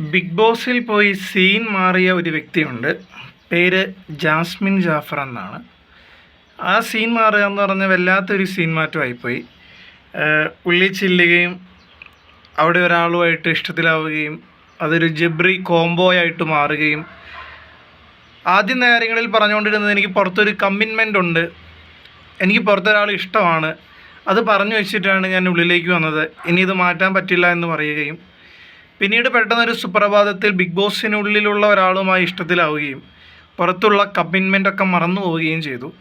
Big ബോസിൽ പോയി scene മാറിയ ഒരു വ്യക്തിയുണ്ട്. പേര് ജാസ്മിൻ ജാഫർ എന്നാണ്. ആ സീൻ മാറുക എന്ന് പറഞ്ഞ വല്ലാത്തൊരു സീൻ മാറ്റമായിപ്പോയി. ഉള്ളി ചില്ലുകയും അവിടെ ഒരാളുമായിട്ട് ഇഷ്ടത്തിലാവുകയും അതൊരു ജബ്രി കോംബോ ആയിട്ട് മാറുകയും ആദ്യം നേരങ്ങളിൽ പറഞ്ഞുകൊണ്ടിരുന്നത് എനിക്ക് പുറത്തൊരു കമ്മിറ്റ്മെന്റ് ഉണ്ട്. എനിക്ക് പുറത്തൊരാൾ ഇഷ്ടമാണ്. അത് പറഞ്ഞു വെച്ചിട്ടാണ് ഞാൻ ഉള്ളിലേക്ക് വന്നത്. ഇനി ഇത് മാറ്റാൻ പറ്റില്ല എന്ന് പറയുകയും പിന്നീട് പെട്ടെന്നൊരു സുപ്രഭാതത്തിൽ ബിഗ് ബോസിനുള്ളിലുള്ള ഒരാളുമായി ഇഷ്ടത്തിലാവുകയും പുറത്തുള്ള കമ്മിറ്റ്മെന്റ് ഒക്കെ മറന്നു പോവുകയും ചെയ്തു.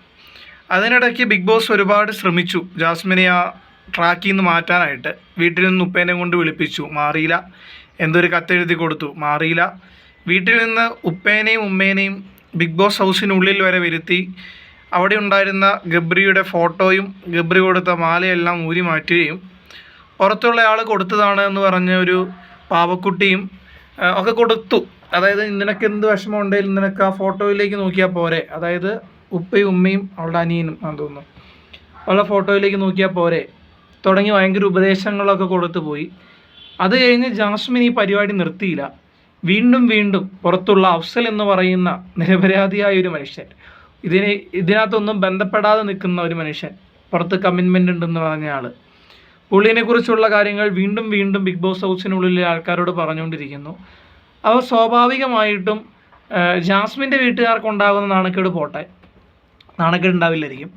അതിനിടയ്ക്ക് ബിഗ് ബോസ് ഒരുപാട് ശ്രമിച്ചു. ജാസ്മിനെ ആ ട്രാക്കിൽ നിന്ന് മാറ്റാനായിട്ട്. വീട്ടിൽ നിന്ന് ഉപ്പേനെ കൊണ്ട് വിളിപ്പിച്ചു. മാറിയില്ല. എന്തൊരു കത്തെഴുതി കൊടുത്തു. മാറിയില്ല. വീട്ടിൽ നിന്ന് ഉപ്പേനെയും ഉമ്മേനെയും ബിഗ് ബോസ് ഹൗസിനുള്ളിൽ വരെ വരുത്തി. അവിടെ ഉണ്ടായിരുന്ന ഗബ്രിയുടെ ഫോട്ടോയും ഗബ്രി കൊടുത്ത മാലയെല്ലാം ഊരി മാറ്റുകയും പുറത്തുള്ള ആൾ കൊടുത്തതാണ് എന്ന് പറഞ്ഞ ഒരു പാവക്കുട്ടിയും ഒക്കെ കൊടുത്തു. അതായത് നിനക്ക് എന്ത് വിഷമമുണ്ടെങ്കിലും നിനക്ക് ആ ഫോട്ടോയിലേക്ക് നോക്കിയാൽ പോരെ. അതായത് ഉപ്പയും ഉമ്മയും അവളുടെ അനിയനും ആണെന്ന് തോന്നുന്നു. അവളുടെ ഫോട്ടോയിലേക്ക് നോക്കിയാൽ പോരെ. തുടങ്ങി ഭയങ്കര ഉപദേശങ്ങളൊക്കെ കൊടുത്തു പോയി. അത് കഴിഞ്ഞ് ജാസ്മിൻ ഈ പരിപാടി നിർത്തിയില്ല. വീണ്ടും വീണ്ടും പുറത്തുള്ള അഫ്സൽ എന്ന് പറയുന്ന നിരപരാധിയായ ഒരു മനുഷ്യൻ. ഇതിന് ഇതിനകത്തൊന്നും ബന്ധപ്പെടാതെ നിൽക്കുന്ന ഒരു മനുഷ്യൻ. പുറത്ത് കമ്മിറ്റ്മെന്റ് ഉണ്ടെന്ന് പറഞ്ഞ ആൾ പുള്ളിനെ കുറിച്ചുള്ള കാര്യങ്ങൾ വീണ്ടും വീണ്ടും ബിഗ് ബോസ് ഹൗസിനുള്ളിലെ ആൾക്കാരോട് പറഞ്ഞുകൊണ്ടിരിക്കുന്നു. അവർ സ്വാഭാവികമായിട്ടും ജാസ്മിന്റെ വീട്ടുകാർക്ക് ഉണ്ടാകുന്ന നാണക്കേട് പോട്ടെ. നാണക്കേട് ഉണ്ടാവില്ലായിരിക്കും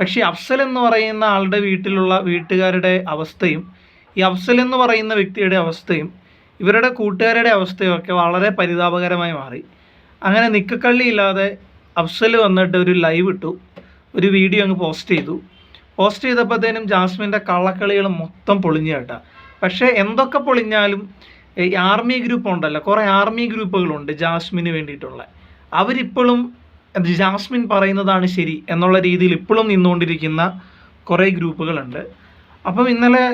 പക്ഷേ അഫ്സൽ എന്ന് പറയുന്ന ആളുടെ വീട്ടിലുള്ള വീട്ടുകാരുടെ അവസ്ഥയും ഈ അഫ്സൽ എന്ന് പറയുന്ന വ്യക്തിയുടെ അവസ്ഥയും ഇവരുടെ കൂട്ടുകാരുടെ അവസ്ഥയും ഒക്കെ വളരെ പരിതാപകരമായി മാറി. അങ്ങനെ നിക്കക്കള്ളിയില്ലാതെ അഫ്സൽ വന്നിട്ട് ഒരു ലൈവ് ഇട്ടു. ഒരു വീഡിയോ അങ്ങ് പോസ്റ്റ് ചെയ്തു. പോസ്റ്റ് ചെയ്തപ്പോഴത്തേനും ജാസ്മിന്റെ കള്ളക്കളികൾ മൊത്തം പൊളിഞ്ഞു കേട്ടാ. പക്ഷേ എന്തൊക്കെ പൊളിഞ്ഞാലും ഈ ആർമി ഗ്രൂപ്പ് ഉണ്ടല്ലോ കുറേ ആർമി ഗ്രൂപ്പുകളുണ്ട് ജാസ്മിന് വേണ്ടിയിട്ടുള്ള. അവരിപ്പോഴും ജാസ്മിൻ പറയുന്നതാണ് ശരി എന്നുള്ള രീതിയിൽ ഇപ്പോഴും നിന്നുകൊണ്ടിരിക്കുന്ന കുറേ ഗ്രൂപ്പുകളുണ്ട്. അപ്പം ഇന്നലെ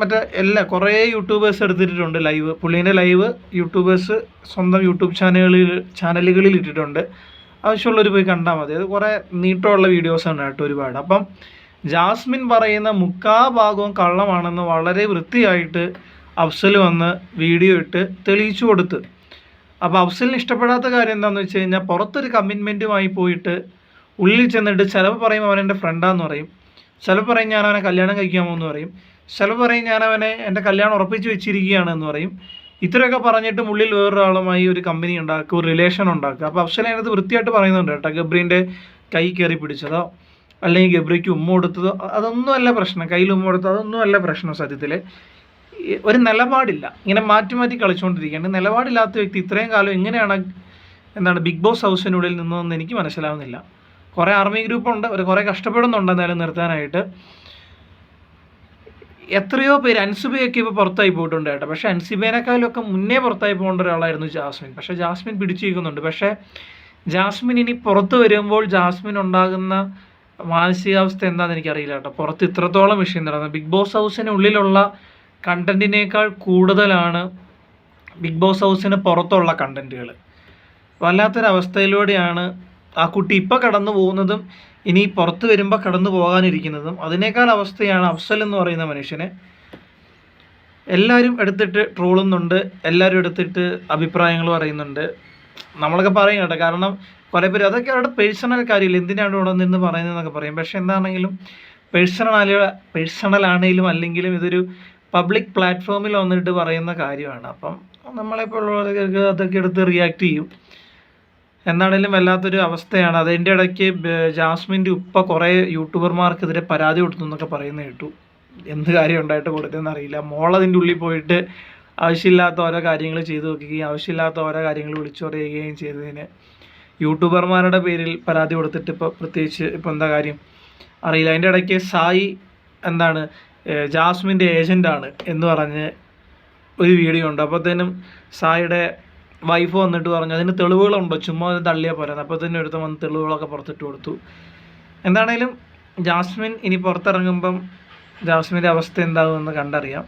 മറ്റേ എല്ലാ കുറേ യൂട്യൂബേഴ്സ് എടുത്തിട്ടുണ്ട് ലൈവ്. പുള്ളീന്റെ ലൈവ് യൂട്യൂബേഴ്സ് സ്വന്തം യൂട്യൂബ് ചാനലുകളിൽ ചാനലുകളിൽ ഇട്ടിട്ടുണ്ട്. ആവശ്യമുള്ളവർ പോയി കണ്ടാൽ മതി. അത് കുറേ നീട്ടമുള്ള വീഡിയോസാണ് കേട്ടോ ഒരുപാട്. അപ്പം ജാസ്മിൻ പറയുന്ന മുക്കാ ഭാഗവും കള്ളമാണെന്ന് വളരെ വൃത്തിയായിട്ട് അഫ്സൽ വന്ന് വീഡിയോ ഇട്ട് തെളിയിച്ചു കൊടുത്ത്. അപ്പോൾ അഫ്സലിന് ഇഷ്ടപ്പെടാത്ത കാര്യം എന്താണെന്ന് വെച്ച് കഴിഞ്ഞാൽ പുറത്തൊരു കമ്മിറ്റ്മെന്റുമായി പോയിട്ട് ഉള്ളിൽ ചെന്നിട്ട് ചിലപ്പോൾ പറയും അവൻ എന്റെ ഫ്രണ്ടാന്ന് പറയും. ചിലപ്പോൾ പറയും ഞാൻ അവനെ കല്യാണം കഴിക്കാമോ എന്ന് പറയും. ചിലപ്പോൾ പറയും ഞാൻ അവനെ എന്റെ കല്യാണം ഉറപ്പിച്ച് വെച്ചിരിക്കുകയാണ് എന്ന് പറയും. ഇത്രയൊക്കെ പറഞ്ഞിട്ടും ഉള്ളിൽ വേറൊരാളുമായി ഒരു കമ്പനി ഉണ്ടാക്കുക ഒരു റിലേഷൻ ഉണ്ടാക്കുക. അപ്പോൾ അഫ്സൽ അതിനകത്ത് വൃത്തിയായിട്ട് പറയുന്നുണ്ട് കേട്ടോ ഗബ്രീന്റെ കൈ കയറി പിടിച്ചതോ. അല്ലെങ്കിൽ ഗബ്രിക്ക് ഉമ്മ കൊടുത്തതോ അതൊന്നും അല്ല പ്രശ്നം. കയ്യിൽ ഉമ്മ കൊടുത്തത് അതൊന്നും അല്ല പ്രശ്നം സത്യത്തിൽ ഒരു നിലപാടില്ല. ഇങ്ങനെ മാറ്റി മാറ്റി കളിച്ചുകൊണ്ടിരിക്കുകയാണ്. നിലപാടില്ലാത്ത വ്യക്തി ഇത്രയും കാലം എങ്ങനെയാണ് എന്താണ് ബിഗ് ബോസ് ഹൗസിനുള്ളിൽ നിന്നതെന്ന് എനിക്ക് മനസ്സിലാവുന്നില്ല. കുറേ ആർമി ഗ്രൂപ്പുണ്ട്. അവർ കുറേ കഷ്ടപ്പെടുന്നുണ്ട് എന്തായാലും നിർത്താനായിട്ട്. എത്രയോ പേര് അൻസുബയൊക്കെ ഇപ്പോൾ പുറത്തായി പോയിട്ടുണ്ട് കേട്ടോ. പക്ഷേ അൻസുബേനേക്കാളൊക്കെ മുന്നേ പുറത്തായി പോകേണ്ട ഒരാളായിരുന്നു ജാസ്മിൻ. പക്ഷേ ജാസ്മിൻ പിടിച്ചു നിൽക്കുന്നുണ്ട് പക്ഷേ ജാസ്മിൻ ഇനി പുറത്ത് വരുമ്പോൾ ജാസ്മിൻ ഉണ്ടാകുന്ന മാനസികാവസ്ഥ എന്താണെന്ന് എനിക്കറിയില്ല കേട്ടോ. പുറത്ത് ഇത്രത്തോളം വിഷയം നടന്നത് ബിഗ് ബോസ് ഹൗസിനുള്ളിലുള്ള കണ്ടന്റിനേക്കാൾ കൂടുതലാണ് ബിഗ് ബോസ് ഹൗസിന് പുറത്തുള്ള കണ്ടന്റുകൾ വല്ലാത്തൊരവസ്ഥയിലൂടെയാണ് ആ കുട്ടി ഇപ്പോൾ കടന്നു പോകുന്നതും ഇനി പുറത്ത് വരുമ്പോൾ കടന്നു പോകാനിരിക്കുന്നതും. അതിനേക്കാൾ അവസ്ഥയാണ് അഫ്സൽ എന്ന് പറയുന്ന മനുഷ്യനെ. എല്ലാവരും എടുത്തിട്ട് ട്രോളുന്നുണ്ട്. എല്ലാവരും എടുത്തിട്ട് അഭിപ്രായങ്ങൾ പറയുന്നുണ്ട്. നമ്മളൊക്കെ പറയും കേട്ടോ കാരണം കുറെ പേര് അതൊക്കെ അവരുടെ പേഴ്സണൽ കാര്യമില്ല എന്തിനാണ് ഇവിടെ നിന്ന് പറയുന്നതെന്നൊക്കെ പറയും. പക്ഷെ എന്താണെങ്കിലും പേഴ്സണൽ പേഴ്സണൽ ആണെങ്കിലും അല്ലെങ്കിലും ഇതൊരു പബ്ലിക് പ്ലാറ്റ്ഫോമിൽ വന്നിട്ട് പറയുന്ന കാര്യമാണ്. അപ്പം നമ്മളെപ്പോഴുള്ളവർക്ക് അതൊക്കെ എടുത്ത് റിയാക്ട് ചെയ്യും. എന്താണേലും വല്ലാത്തൊരു അവസ്ഥയാണ്. അതിന്റെ ഇടയ്ക്ക് ജാസ്മിന്റെ ഉപ്പ കുറേ യൂട്യൂബർമാർക്കെതിരെ പരാതി കൊടുത്തു എന്നൊക്കെ പറയുന്നത് കേട്ടു. എന്ത് കാര്യം ഉണ്ടായിട്ട് കൊടുത്തതെന്ന് അറിയില്ല. മോൾ അതിന്റെ ഉള്ളിൽ പോയിട്ട് ആവശ്യമില്ലാത്ത ഓരോ കാര്യങ്ങൾ ചെയ്തു നോക്കുകയും ആവശ്യമില്ലാത്ത ഓരോ കാര്യങ്ങൾ വിളിച്ചു പറയുകയും ചെയ്തതിന് യൂട്യൂബർമാരുടെ പേരിൽ പരാതി കൊടുത്തിട്ട് ഇപ്പോൾ പ്രത്യേകിച്ച് ഇപ്പോൾ എന്താ കാര്യം അറിയില്ല. അതിന്റെ ഇടയ്ക്ക് സായി എന്താണ് ജാസ്മിന്റെ ഏജന്റാണ് എന്ന് പറഞ്ഞ് ഒരു വീഡിയോ ഉണ്ട്. അപ്പോഴത്തേനും സായിയുടെ വൈഫ് വന്നിട്ട് പറഞ്ഞു അതിന് തെളിവുകളുണ്ടോ? ചുമ്മാ അത് തള്ളിയാൽ പോരാ. അപ്പോൾ തന്നെ എടുത്ത് വന്ന് തെളിവുകളൊക്കെ പുറത്തിട്ട് കൊടുത്തു. എന്താണേലും ജാസ്മിൻ ഇനി പുറത്തിറങ്ങുമ്പം ജാസ്മിന്റെ അവസ്ഥ എന്താകുമെന്ന് കണ്ടറിയാം.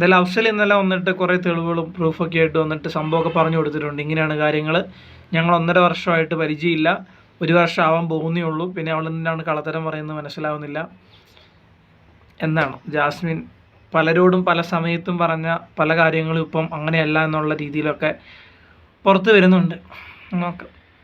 എന്തായാലും അഫ്സൽ ഇന്നലെ വന്നിട്ട് കുറേ തെളിവുകളും പ്രൂഫൊക്കെ ആയിട്ട് വന്നിട്ട് സംഭവമൊക്കെ പറഞ്ഞു കൊടുത്തിട്ടുണ്ട്. ഇങ്ങനെയാണ് കാര്യങ്ങൾ. ഞങ്ങൾ ഒന്നര വർഷമായിട്ട് പരിചയമില്ല. ഒരു വർഷം ആവാൻ പോകുന്നേ ഉള്ളൂ. പിന്നെ അവൾ എന്തിനാണ് കള്ളത്തരം പറയുന്നത് മനസ്സിലാവുന്നില്ല. എന്നാണ്. ജാസ്മിൻ പലരോടും പല സമയത്തും പറഞ്ഞ പല കാര്യങ്ങളും ഇപ്പം അങ്ങനെയല്ല എന്നുള്ള രീതിയിലൊക്കെ പുറത്ത് വരുന്നുണ്ട്. നോക്കാം.